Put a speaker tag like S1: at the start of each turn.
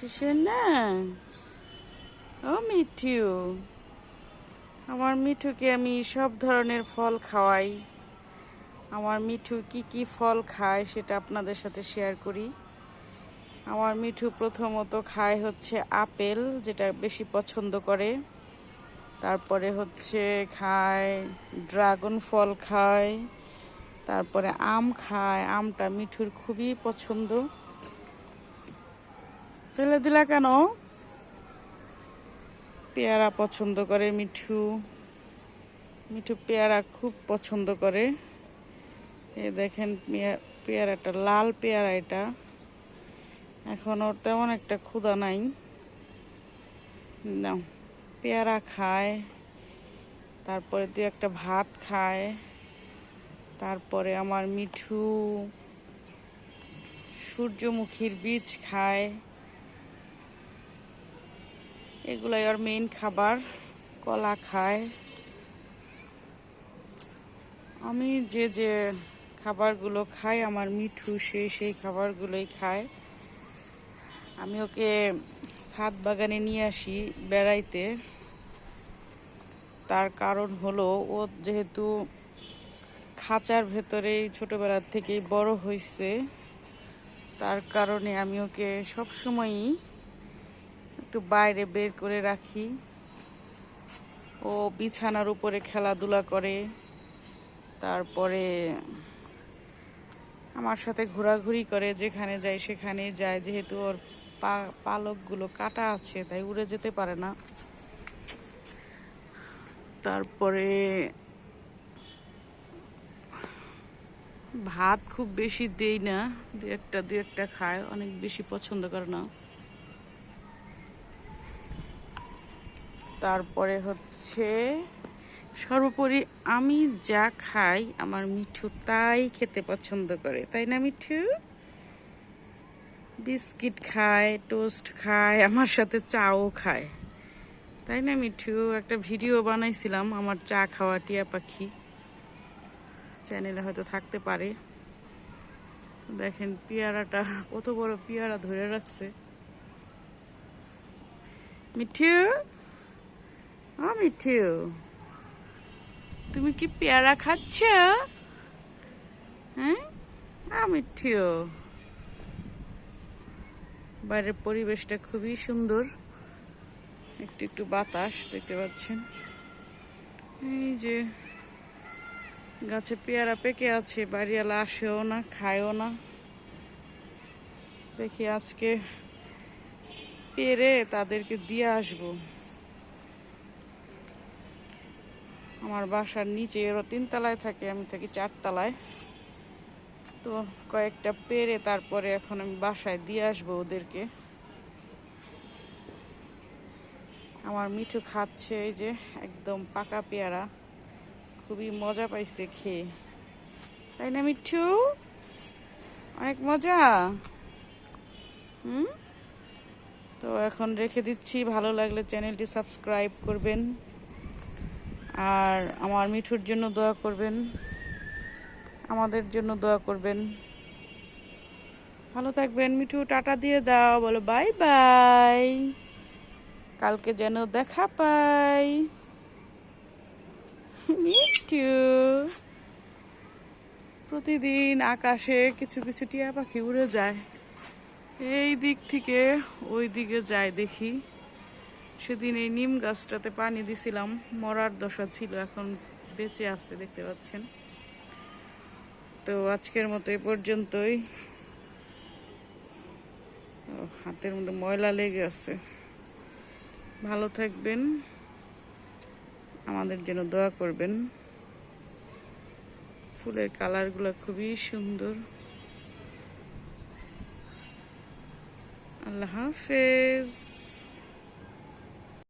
S1: না ও মিঠু আমার মিঠুকে আমি সব ধরনের ফল খাওয়াই। আমার মিঠু কি কি ফল খায় সেটা আপনাদের সাথে শেয়ার করি। আমার মিঠু প্রথমত খায় হচ্ছে আপেল, যেটা বেশি পছন্দ করে। তারপরে হচ্ছে খায়, ড্রাগন ফল খায়। তারপরে আম খায়। আমটা মিঠুর খুবই পছন্দ। ফেলে দিলা কেন? পেয়ারা পছন্দ করে মিঠু। মিঠু পেয়ারা খুব পছন্দ করে। এ দেখেন, পেয়া- পেয়ারাটা লাল পেয়ারা এটা। এখন ওর তেমন একটা ক্ষুধা নাই। না পেয়ারা খায়। তারপরে দু একটা ভাত খায়। তারপরে আমার মিঠু সূর্যমুখীর বীজ খায়। এগুলাই ওর মেইন খাবার, কলা খায়। আমি যে যে খাবারগুলো খাই, আমার মিঠু সেই সেই খাবারগুলোই খায়। আমি ওকে ছাদ বাগানে নিয়ে আসি বেড়াইতে। তার কারণ হলো, ও যেহেতু খাঁচার ভেতরেই ছোটবেলার থেকেই বড় হয়েছে তার কারণে আমি ওকে সবসময়ই একটু বাইরে বের করে রাখি। ও বিছানার উপরে খেলাধুলা করে। তারপরে আমার সাথে ঘোরাঘুরি করে, যেখানে যাই সেখানে যায়। যেহেতু ওর পা, পালকগুলো কাটা আছে, তাই উড়ে যেতে পারে না। তারপরে ভাত খুব বেশি দেই না। দু একটা দু একটা খায়, অনেক বেশি পছন্দ করে না। তারপরে হচ্ছে সর্বোপরি আমি যা খাই আমার মিঠু তাই খেতে পছন্দ করে, তাই না মিঠু? বিস্কিট খায়, টোস্ট খায়, আমার সাথে চাও খায়, তাই না মিঠু? একটা ভিডিও বানাইছিলাম আমার চা খাওয়া টিয়া পাখি চ্যানেলে হয়তো থাকতে পারে। দেখেন পেয়ারাটা, কত বড় পেয়ারা ধরে রাখছে। মিঠু? ও তুমি কি পেয়ারা খাচ্ছ? হ্যাঁ? আ মিঠু বাইরের পরিবেশটা খুবই সুন্দর। একটু একটু বাতাস দেখতে পাচ্ছেন। এই যে গাছে পেয়ারা পেকে আছে, বাড়িওয়ালা আসেও না, খায়ও না। দেখি আজকে পেরে তাদেরকে দিয়ে আসব। আমার বাসার নিচে এরও তিনতলায় থাকে, আমি থাকি চারতলায়। তো কয়েকটা পেরে তারপরে এখন আমি বাসায় দিয়ে আসব ওদেরকে। আমার মিঠু খাচ্ছে, এই যে একদম পাকা পেয়ারা। খুবই মজা পাইছে খেয়ে। তাই না মিঠু? অনেক মজা? হুম? তো এখন রেখে দিচ্ছি, ভালো লাগলে চ্যানেলটি সাবস্ক্রাইব করবেন। আর আমার মিঠুর জন্য দোয়া করবেন, আমাদের জন্য দোয়া করবেন। ভালো থাকবেন মিঠু, টাটা দিয়ে দাও, বলো বাই বাই। কালকে যেন দেখা পাই। মিঠু, প্রতিদিন আকাশে কিছু কিছু টিয়া পাখি উড়ে যায়। এই দিক থেকে ওই দিকে যায় দেখি। সেদিন এই নিম গাছটাতে পানি দিছিলাম, মরার দশা ছিল, এখন বেঁচে আছে, দেখতে পাচ্ছেন। তো আজকের মতো এ পর্যন্তই। হাতের মধ্যে ময়লা লেগে আছে। ভালো থাকবেন, আমাদের জন্য দোয়া করবেন। ফুলের কালারগুলো খুবই সুন্দর। আল্লাহ হাফেজ।